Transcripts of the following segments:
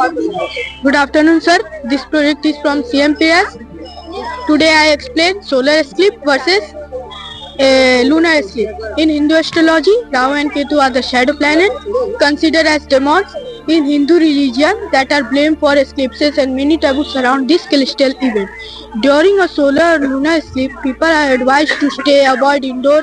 Good afternoon, sir. This project is from CMPS. Today I explain solar eclipse versus uh, lunar eclipse. In Hindu astrology, Rahu and Ketu are the shadow planet considered as demons in Hindu religion that are blamed for eclipses and many taboos surround this celestial event. During a solar or lunar eclipse, people are advised to stay, avoid indoor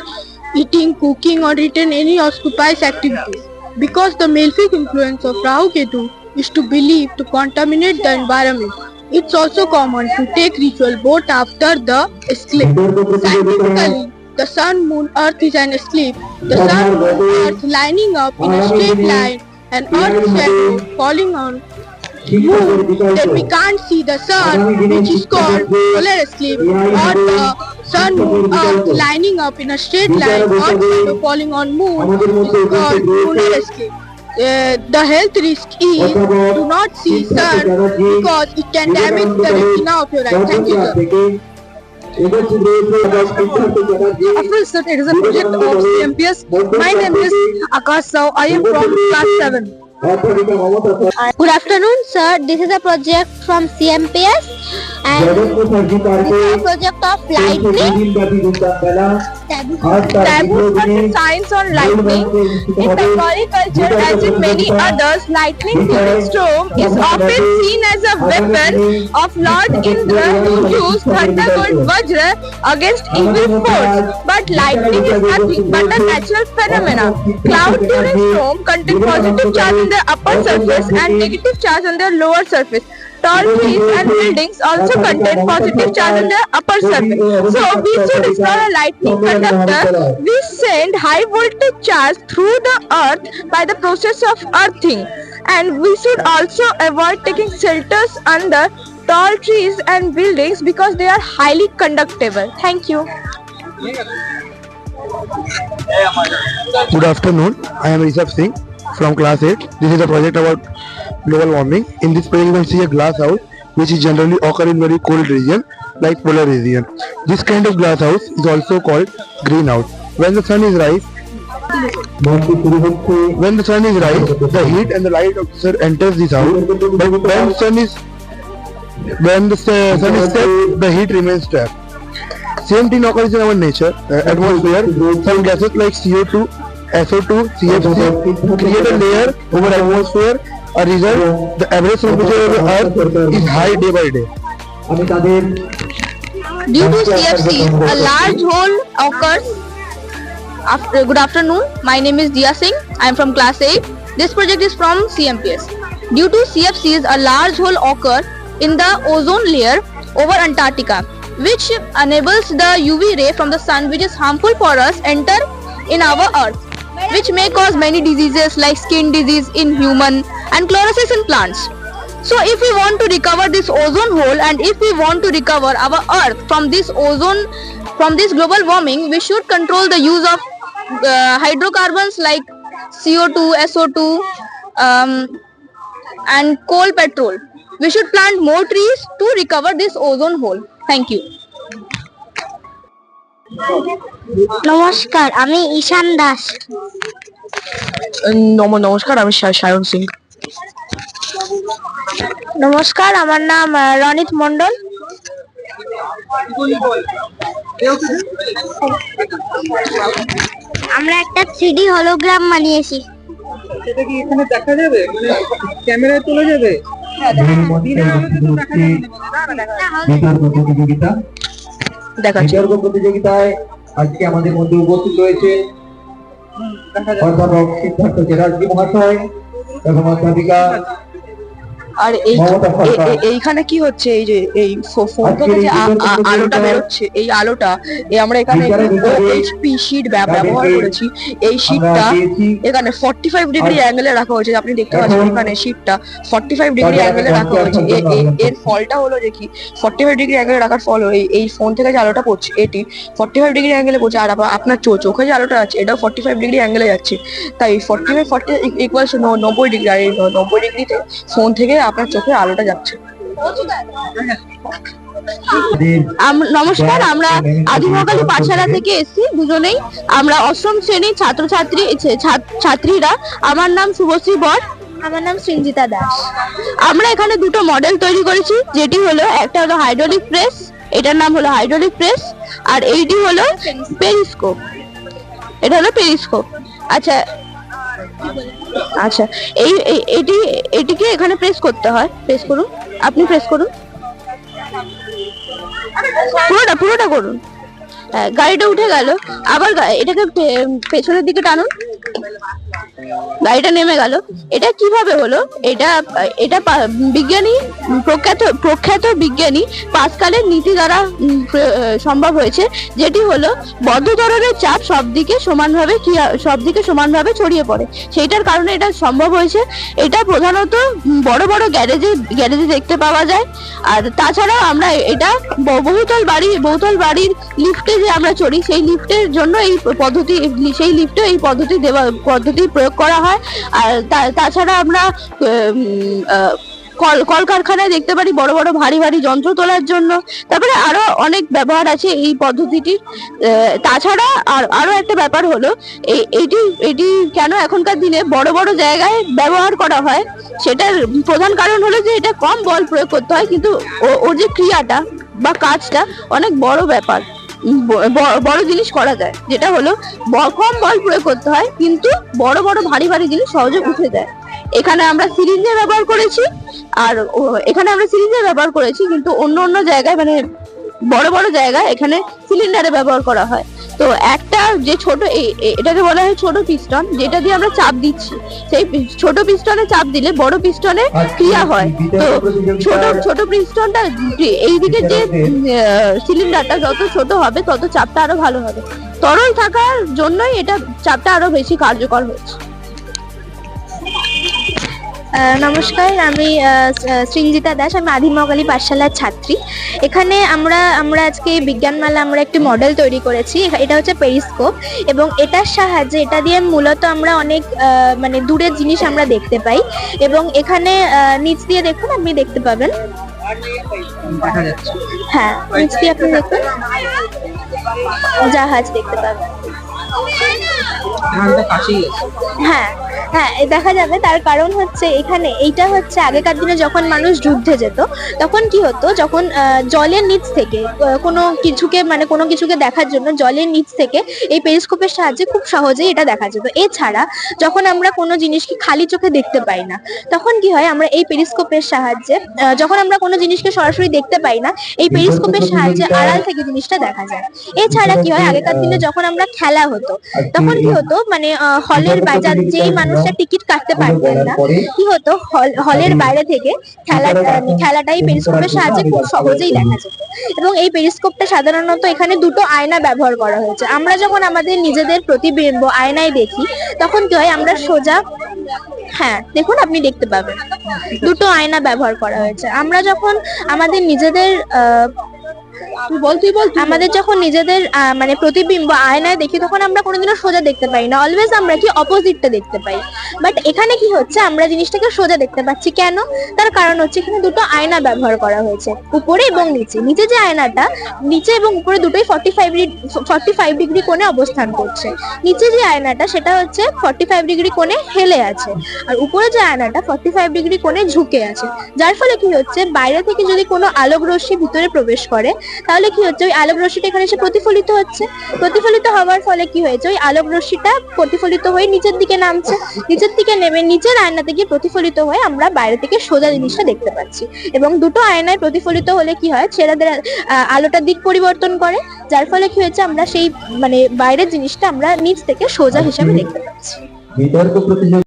eating, cooking or retain any auspicious activities. Because the malefic influence of Rahu Ketu is to believe to contaminate the environment. It's also common to take ritual both after the eclipse. Scientifically, the sun, moon, earth is an eclipse. The sun, moon, earth lining up in a straight line and earth shadow falling on moon. Then we can't see the sun, which is called solar eclipse, or the sun, moon, earth lining up in a straight line, earth shadow falling on moon, is called lunar eclipse. Uh, the health risk is do not see sun because it can damage the retina of your eye. Thank you, sir. After sir, it is a project of CMPS. My name is Akash Sao. I am from class 7. Good afternoon, sir. This is a project from CMPS and this is a project of lightning. Taboo for science on lightning. In Bengali culture, as in many others, lightning during storm is often seen as a weapon of Lord Indra to use thunderbolt Vajra against evil force. But lightning is nothing but a natural phenomena. Cloud during storm contain positive charge on their upper surface and negative charge on their lower surface. Tall trees and buildings also contain positive charge on their upper surface. So we should install a lightning conductor. We send high voltage charge through the earth by the process of earthing. And we should also avoid taking shelters under tall trees and buildings because they are highly conductible. Thank you. Good afternoon. I am Rishabh Singh from class 8. This is a project about global warming. In this project, you can see a glass house which is generally occur in very cold region like polar region. This kind of glass house is also called greenhouse. When the sun is rise, when the sun is rise, the heat and the light of the sun enters this house. But when sun is when the sun is set, the heat remains trapped. Same thing occurs in our nature, uh, atmosphere. Some gases like CO2, SO2, CFC create a layer over atmosphere. A result, the average temperature of the Earth is high day by day. Due to CFC, a large hole occurs. After, good afternoon, my name is Dia Singh. I am from class 8. This project is from CMPS. Due to CFCs, a large hole occurs in the ozone layer over Antarctica, which enables the UV ray from the sun, which is harmful for us, enter in our Earth which may cause many diseases like skin disease in human and chlorosis in plants. So if we want to recover this ozone hole and if we want to recover our earth from this ozone from this global warming we should control the use of uh, hydrocarbons like CO2, SO2 um, and coal petrol. We should plant more trees to recover this ozone hole. Thank you. নমস্কার আমি ঈশান দাস। নম নমস্কার আমি সায়ন সিং। নমস্কার আমার নাম রনিত মন্ডল আমরা একটা থ্রিডি হলোগ্রাম বানিয়েছি। সেটা কি এখানে দেখা যাবে? মানে ক্যামেরায় তোলা যাবে? প্রতিযোগিতা। দেখাচ্ছি। বিতর্ক প্রতিযোগিতায় আজকে আমাদের মধ্যে উপস্থিত রয়েছে অধ্যাপক সিদ্ধার্থ চ্যাটার্জি মহাশয় এবং অধ্যাপিকা আর এই এইখানে কি হচ্ছে? এই যে এই ফোন থেকে যে আলোটা বেরোচ্ছে এই আলোটা আমরা এখানে এইচপি শিট ব্যবহার করেছি। এই শিটটা এখানে 45 ডিগ্রি অ্যাঙ্গেলে রাখা হয়েছে আপনি দেখতে পাচ্ছেন এখন শিটটা 45 ডিগ্রি তাদের অ্যাঙ্গেলে রাখা হয়েছে। এর ফলটা হলো যে কি 45 ডিগ্রি অ্যাঙ্গেলে রাখার ফল এই- এই ফোন থেকে যে আলোটা পড়ছে এটি 45 ডিগ্রি অ্যাঙ্গেলে পড়ছে। আর আপনার চো- চোখে যে আলোটা আছে এটাও 45 ডিগ্রি অ্যাঙ্গেলে যাচ্ছে। তাই 45 40 ইকুয়ালস 90 ডিগ্রি আর এই 90 ডিগ্রিতে ফোন থেকে আপনার চোখে আলোটা যাচ্ছে। নমস্কার আমরা আদিমকালী পাঠশালা থেকে এসেছি দুজনেই। আমরা অষ্টম শ্রেণির ছাত্রছাত্রী ছাত্রীরা। আমার নাম শুভশ্রী বর। আমার নাম সৃঞ্জিতা দাস। আমরা এখানে দুটো মডেল তৈরি করেছি যেটি হলো একটা হলো হাইড্রোলিক প্রেস এটার নাম হলো হাইড্রোলিক প্রেস আর এইটি হলো পেরিস্কোপ। এটা হলো পেরিস্কোপ। আচ্ছা আচ্ছা এই এটি এটিকে এখানে প্রেস করতে হয়। প্রেস করুন। আপনি প্রেস করুন। পুরোটা পুরোটা করুন। হ্যাঁ, গাড়িটা উঠে গেল। আবার এটাকে পেছনের দিকে টানুন। গাড়িটা নেমে গেল। এটা কীভাবে হলো? এটা এটা বিজ্ঞানী, প্রখ্যাত প্রখ্যাত বিজ্ঞানী পাসকালের নীতি দ্বারা সম্ভব হয়েছে, যেটি হলো বদ্ধ ধরনের চাপ সব দিকে সমানভাবে ক্রিয়া- সব দিকে সমানভাবে ছড়িয়ে পড়ে। সেইটার কারণে এটা সম্ভব হয়েছে। এটা প্রধানত বড় বড় গ্যারেজে গ্যারেজে দেখতে পাওয়া যায়। আর তাছাড়াও আমরা এটা বহুতল বাড়ি, বহুতল বাড়ির লিফটে যে আমরা চড়ি, সেই লিফটের জন্য এই পদ্ধতি, সেই লিফটে এই পদ্ধতি দেওয়া, পদ্ধতি প্রয়োগ করা হয়। আর তাছাড়া আমরা কল, কলকারখানায় দেখতে পারি বড় বড়, ভারী ভারী যন্ত্র তোলার জন্য। তারপরে আরও অনেক ব্যবহার আছে এই পদ্ধতিটির তাছাড়া আর, আরও একটা ব্যাপার হলো এই- এটি এটি কেন এখনকার দিনে বড় বড় জায়গায় ব্যবহার করা হয়, সেটার প্রধান কারণ হলো যে এটা কম বল প্রয়োগ করতে হয়, কিন্তু ওর যে ক্রিয়াটা বা কাজটা অনেক বড় ব্যাপার। বড় জিনিস করা যায়, যেটা হলো কম বল প্রয়োগ করতে হয়, কিন্তু বড় বড় ভারী ভারী জিনিস সহজে উঠে যায়। এখানে আমরা সিরিঞ্জের ব্যবহার করেছি, আর এখানে আমরা সিরিঞ্জের ব্যবহার করেছি, কিন্তু অন্য অন্য জায়গায় মানে বড় বড় জায়গায় এখানে সিলিন্ডারে ব্যবহার করা হয়। তো একটা যে ছোট এটাকে বলা হয় ছোট পিস্টন যেটা দিয়ে আমরা চাপ দিচ্ছি। সেই ছোট পিস্টনে চাপ দিলে বড় পিস্টনে ক্রিয়া হয়। তো ছোট ছোট পিস্টনটা এই দিকে যে সিলিন্ডারটা যত ছোট হবে তত চাপটা আরও ভালো হবে। তরল থাকার জন্যই এটা চাপটা আরও বেশি কার্যকর হয়েছে। নমস্কার, আমি সৃঞ্জিতা দাস, আমি আদিমগালী পাঠশালার ছাত্রী। এখানে আমরা আমরা আজকে বিজ্ঞান মেলা আমরা একটি মডেল তৈরি করেছি এটা হচ্ছে পেরিস্কোপ এবং এটার সাহায্যে, এটা দিয়ে মূলত আমরা অনেক মানে দূরের জিনিস আমরা দেখতে পাই এবং এখানে নিচ দিয়ে দেখুন, আপনি দেখতে পাবেন। হ্যাঁ নিচ দিয়ে আপনি দেখুন। জাহাজ দেখতে পাবেন। হ্যাঁ হ্যাঁ দেখা যাবে। তার কারণ হচ্ছে এখানে এইটা হচ্ছে আগেকার দিনে যখন মানুষ যুদ্ধে যেত, তখন কি হতো, যখন জলের নিচ থেকে কোনো কিছুকে মানে কোনো কিছুকে দেখার জন্য জলের নিচ থেকে এই পেরিস্কোপের সাহায্যে খুব সহজেই এটা দেখা যেত। এছাড়া যখন আমরা কোনো জিনিসকে খালি চোখে দেখতে পাই না, তখন কি হয়, আমরা এই পেরিস্কোপের সাহায্যে যখন আমরা কোনো জিনিসকে সরাসরি দেখতে পাই না, এই পেরিস্কোপের সাহায্যে আড়াল থেকে জিনিসটা দেখা যায়। এছাড়া কি হয়, আগেকার দিনে যখন আমরা খেলা হতো, তখন কি হতো মানে হলের বাজার যেই মানুষরা টিকিট কাটতে পারতেন না কি হতো হলের বাইরে থেকে খেলা আহ, খেলাটাই পেরিস্কোপের সাহায্যে খুব সহজেই দেখা যেত। এবং এই পেরিস্কোপটা সাধারণত এখানে দুটো আয়না ব্যবহার করা হয়েছে। আমরা যখন আমাদের নিজেদের প্রতিবিম্ব আয়নায় দেখি তখন কি হয় আমরা সোজা হ্যাঁ দেখুন আপনি দেখতে পাবেন। দুটো আয়না ব্যবহার করা হয়েছে। আমরা যখন আমাদের নিজেদের আহ, তুই বল তুই বল আমাদের যখন নিজেদের মানে প্রতিবিম্ব আয়নায় দেখি, তখন আমরা কোনোদিনও সোজা দেখতে পাই না। অলওয়েজ আমরা কি অপোজিটটা দেখতে পাই। বাট এখানে কি হচ্ছে, আমরা জিনিসটাকে সোজা দেখতে পাচ্ছি কেন? তার কারণ হচ্ছে এখানে দুটো আয়না ব্যবহার করা হয়েছে, উপরে এবং নিচে। নিচে যে আয়নাটা, নিচে এবং উপরে দুটোই forty five forty five degree কোণে অবস্থান করছে। নিচে যে আয়নাটা, সেটা হচ্ছে ফর্টি ফাইভ ডিগ্রি কোণে হেলে আছে। আর উপরে যে আয়নাটা ফর্টি ফাইভ ডিগ্রি কোণে ঝুঁকে আছে। যার ফলে কি হচ্ছে, বাইরে থেকে যদি কোনো আলোক রশ্মি ভিতরে প্রবেশ করে তাহলে কি হচ্ছে? ওই আলোক রশ্মিটা এখানে এসে প্রতিফলিত হচ্ছে। প্রতিফলিত হওয়ার ফলে কি হয়েছে? ওই আলোক রশ্মিটা প্রতিফলিত হয়ে নিচের দিকে নামছে। নিচের দিকে নেমে নিচের আয়নাতে গিয়ে প্রতিফলিত হয়ে আমরা বাইরে থেকে সোজা জিনিসটা দেখতে পাচ্ছি। এবং দুটো আয়নায় প্রতিফলিত হলে কি হয়? ছেলেদের আলোটার দিক পরিবর্তন করে। যার ফলে কি হয়েছে? আমরা সেই মানে বাইরের জিনিসটা আমরা নিচ থেকে সোজা হিসাবে দেখতে পাচ্ছি। বিতর্ক প্রতিযোগিতা